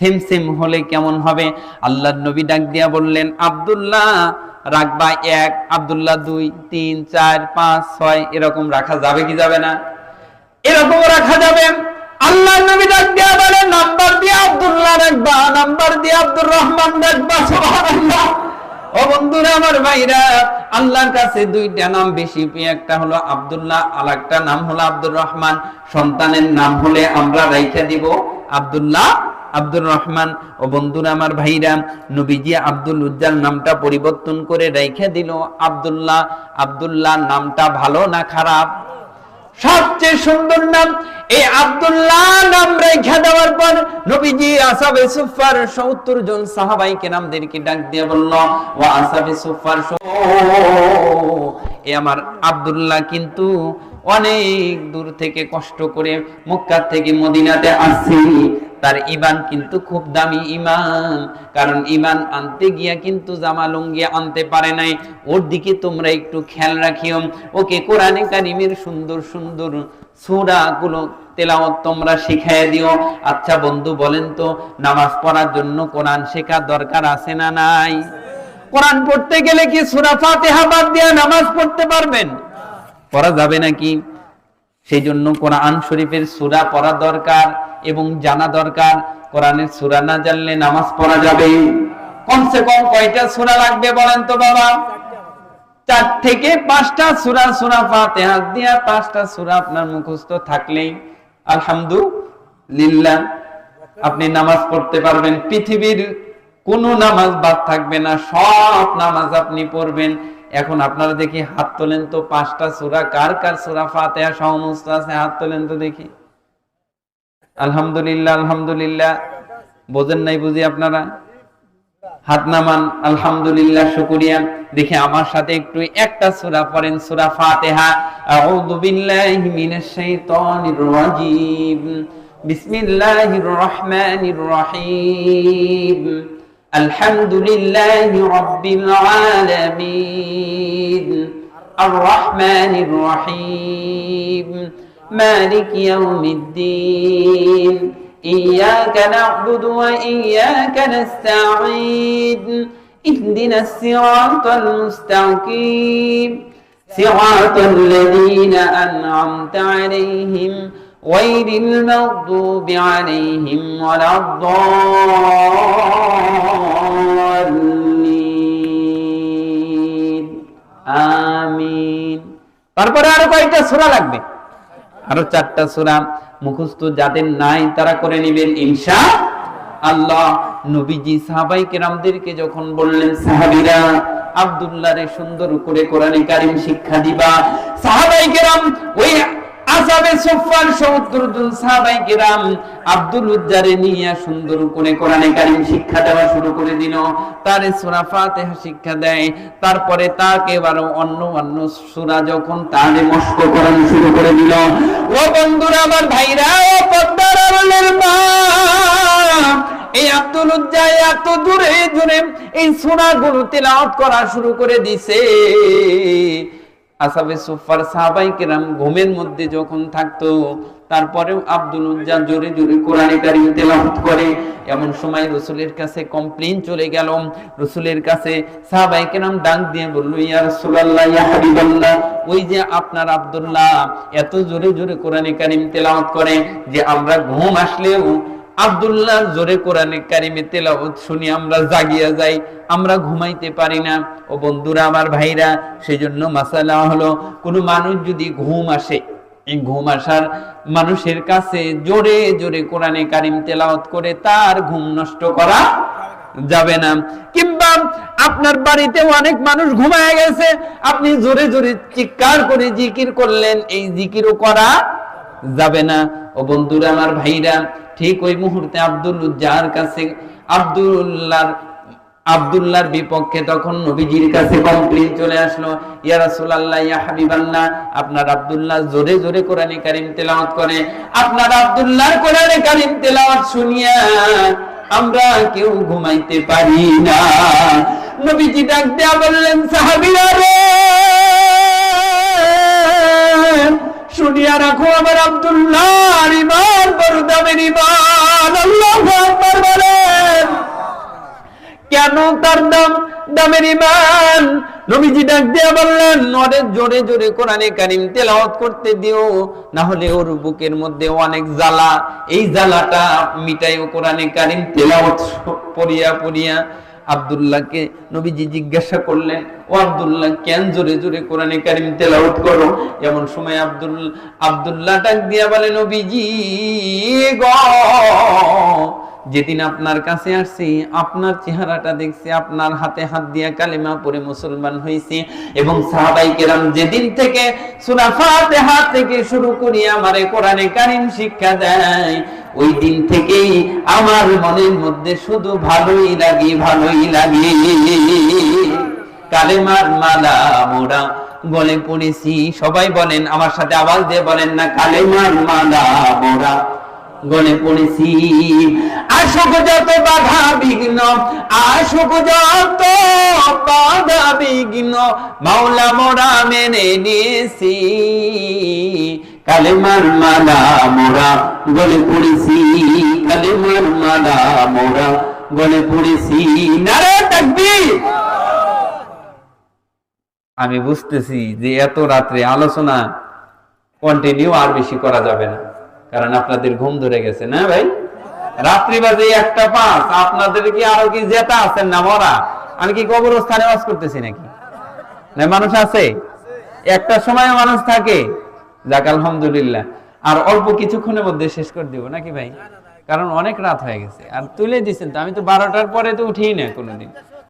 Same same হলে কেমন হবে? আল্লাহ নবী ডাক দিয়া বললেন, আব্দুল্লাহ, রাখবা এক, আব্দুল্লাহ দুই, তিন, চার, পাঁচ, ছয়, এরকম রাখা যাবে কি যাবে না? এরকম রাখা যাবে। আল্লাহ নবী ডাক দিয়া বলে, নাম্বার দিয়ে আব্দুল্লাহ রাখবা, নাম্বার দিয়ে আব্দুর রহমান রাখবা ও বন্ধুরা, আমার ভাইরা, আল্লাহর কাছে দুইটা নাম বেশি প্রিয়, একটা হলো আব্দুল্লাহ আর একটা নাম হলো আব্দুর রহমান। সন্তানের নাম হলে আমরা রাইখা দিব আব্দুল্লাহ আব্দুর রহমান ও বন্ধুরা আমার ভাইরা, নবীজি আব্দুল উজ্জাল নামটা পরিবর্তন করে রাইখা দিল। আব্দুল্লাহ আব্দুল্লাহ নামটা ভালো না খারাপ? সবচেয়ে সুন্দর নাম, এই আব্দুল্লাহ নাম রেখা দেওয়ার পর নবীজি আসাবে সুফার সত্তর জন সাহাবাই কেরামদেরকে ডাক দিয়ে বলল, ও আসাবে সুফার এ আমার আব্দুল্লাহ কিন্তু অনেক দূর থেকে কষ্ট করে মক্কা থেকে মদিনাতে আসছি। তার ইমান কিন্তু খুব দামি ইমান কারণ ইমান আনতে গিয়া কিন্তু জামা লুঙ্গি আনতে পারে নাই। ওর দিকে তোমরা একটু খেয়াল রাখিও। ওকে কোরআনে কারিমের সুন্দর সুন্দর সূরা গুলো তেলাওয়াত তোমরা শিখাই দিও। আচ্ছা বন্ধু, বলেন তো, নামাজ পড়ার জন্য কোরআন শেখার দরকার আছে না নাই? কোরআন পড়তে গেলে কি সূরা ফাতিহা বাদ দিয়ে নামাজ পড়তে পারবেন? পড়া যাবে নাকি? সেই জন্য কোরআন শরীফের সূরা পড়া দরকার। এবং জানা দরকার কোরআনের সূরা না জানলে নামাজ পড়া যাবে। কমসে কম কয়টা সূরা লাগবে বলেন তো বাবা? চার থেকে পাঁচটা সূরা সূরা ফাতিহা দিয়া পাঁচটা সূরা আপনার মুখস্থ থাকলেই আলহামদুলিল্লাহ আপনি নামাজ পড়তে পারবেন। পৃথিবীর কোন নামাজ বাদ থাকবে না, সব নামাজ আপনি পড়বেন। এখন আপনারা দেখি হাত তোলেন তো পাঁচটা সুরা, কার কার সূরা ফাতিহা সমস্ত আছে হাত তোলেন তো দেখি। আলহামদুলিল্লাহ আলহামদুলিল্লাহ। বোঝেন নাই বুঝি আপনারা? হাত নামান, আলহামদুলিল্লাহ, শুকরিয়া। দেখে আমার সাথে একটু একটা সূরা পড়েন, সূরা ফাতিহা। আউযু বিল্লাহি মিনাশ শাইতানির রাজীম। বিসমিল্লাহির রহমানির রহিম। আলহামদুলিল্লাহি রাব্বিল আলামিন। আর রহমানির রহিম। মালিক ইয়াউমিদ্দিন إياك نعبد وإياك نستعين اهدنا الصراط المستقيم صراط الذين أنعمت عليهم غير المغضوب عليهم ولا الضالين آمين তারপরে আরো কয়েকটা সূরা লাগবে আরও চারটা সূরা মুখস্থ যাদের নাই তারা করে নেবেন ইনশা আল্লাহ নবীজি সাহাবাই কেরামদেরকে যখন বললেন, সাহাবীরা আব্দুল্লাহ রে সুন্দর করে কোরআনে কারিম শিক্ষা দিবা। সাহাবাই কেরাম ওই আসাবে সুফান 70 জন সাহাবাই কেরাম আব্দুল উজ্জারে সুন্দর করে কোরআনে কারিম শিক্ষা দেওয়া শুরু করে দিল। শিক্ষা দেয়। তারপরে তাকে আরও অন্য অন্য সূরা যখন তারে মস্ক করানো শুরু করে দিল। বন্ধুরা, আমার ভাইরা, ও পদ্মার মা। এই আব্দুল উজ্জায় এত দূরে দূরে এই সূরাগুলো তেলাওয়াত করা শুরু করে দিছে। আসাবে সুফার সাহাবাই কেরাম ঘুমের মধ্যে যখন থাকতো তারপরেও আব্দুল উজ্জা জোরে জোরে কোরআনে কারিম তেলাওয়াত করে। এমন সময় রসুলের কাছে কমপ্লেইন চলে গেল। রসুলের কাছে সাহাবাই কেরাম ডাক দিয়ে বলল, ইয়া রাসূলুল্লাহ, ইয়া হাবিবাল্লাহ, ওই যে আপনার আব্দুল্লাহ এত জোরে জোরে কোরআনে কারিম তেলাওয়াত করে যে আমরা ঘুম আসলেও আব্দুল্লাহ জোরে কোরআনে কারিমে তেলাওয়াত শুনি আমরা জাগিয়া যাই, আমরা ঘুমাইতে পারি না। ও বন্ধুরা, আমার ভাইরা, সেজন্য মাসালা হলো, কোনো মানুষ যদি ঘুম আসে এই ঘুম আসার মানুষের কাছে জোরে জোরে কোরআনে কারিম তেলাওয়াত করে তার ঘুম নষ্ট করা যাবে না। কিংবা আপনার বাড়িতে অনেক মানুষ ঘুমায় গেছে, আপনি জোরে জোরে চিৎকার করে জিকির করলেন, এই জিকিরও করা যাবে না। ও বন্ধুরা, আমার ভাইরা, ঠিক ওই মুহূর্তে আব্দুল উজ্জার কাছে আব্দুল্লাহর আব্দুল্লাহর বিপক্ষে তখন নবীজির কাছে কমপ্লেইন চলে আসলো, ইয়া রাসূলুল্লাহ, ইয়া হাবিবাল্লাহ, আপনার আব্দুল্লাহ জোরে জোরে কোরআনে কারীম তেলাওয়াত করে, আপনার আব্দুল্লাহর কোরআনে কারীম তেলাওয়াত শুনিয়া আমরা কেউ ঘুমাইতে পারি না। নবীজি ডাক দেয়া বললেন, সাহাবীরা রে, শুনিয়া রাখো আমার আব্দুল্লাহ ইমান বড় দামের ইমান আল্লাহু আকবার বলে তার দাম? দামের ইমান। নবীজি ডাক দিয়ে বললেন অনেক জোরে জোরে কোরআনে কারিম তেলাওয়াত করতে দিও না হলে ওর বুকের মধ্যে অনেক জ্বালা। এই জ্বালাটা মিটাই ও কোরআনে কারিম তেলাওয়াত পড়িয়া পড়িয়া। আব্দুল্লাহকে নবীজি জিজ্ঞাসা করলেন, ও আব্দুল্লাহ, কেন জোরে জোরে কোরআনে কারিম তেলাওয়াত করো? এমন সময় আব্দুল, আব্দুল্লাহ ডাক দিয়া বলে, নবীজি গো যেদিন আপনার কাছে আসছি, আপনার চেহারাটা দেখছি, আপনার হাতে হাত দিয়া কালিমা পরে মুসলমান হয়েছি এবং সাহাবাই কেরাম যেদিন থেকে সূরা ফাতিহা থেকে শুরু করি আমারে কোরআনে কারিম শিক্ষা দেয়, ওই দিন থেকেই আমার মনের মধ্যে শুধু ভালোই লাগে ভালোই লাগে। কালেমার মালা মোরা গলে পড়েছি, সবাই বলেন, আমার সাথে আওয়াজ দিয়ে বলেন না, কালেমার মালা মোরা গলে পড়েছি। আসুক যত বাধা বিঘ্ন আসুক যত বাধা বিঘ্ন, মাওলা মোরা মেনে নিয়েছি। কালেমার মালা মোরা গলে পড়েছি, কালেমার মালা মোরা গলে পড়েছি। নারে তাকবীর! আমি বুঝতেছি যে এত রাত্রে আলোচনা কন্টিনিউ আর বেশি করা যাবে না। কারণ আপনাদের ঘুম ধরে গেছে, না ভাই? রাত্রি বাজে একটা পাঁচ, আপনাদের কি আরও কি জেতা আছেন না মরা? আমি কি কবরস্থানে বাস করতেছি নাকি? না, মানুষ আছে? একটা সময় মানুষ থাকে। যাক, আলহামদুলিল্লাহ। আর অল্প কিছুক্ষণের মধ্যে শেষ করে দিব, নাকি ভাই? কারণ অনেক রাত হয়ে গেছে। আর তুলে দিচ্ছেন তো, আমি তো বারোটার পরে তো উঠি না কোনোদিন।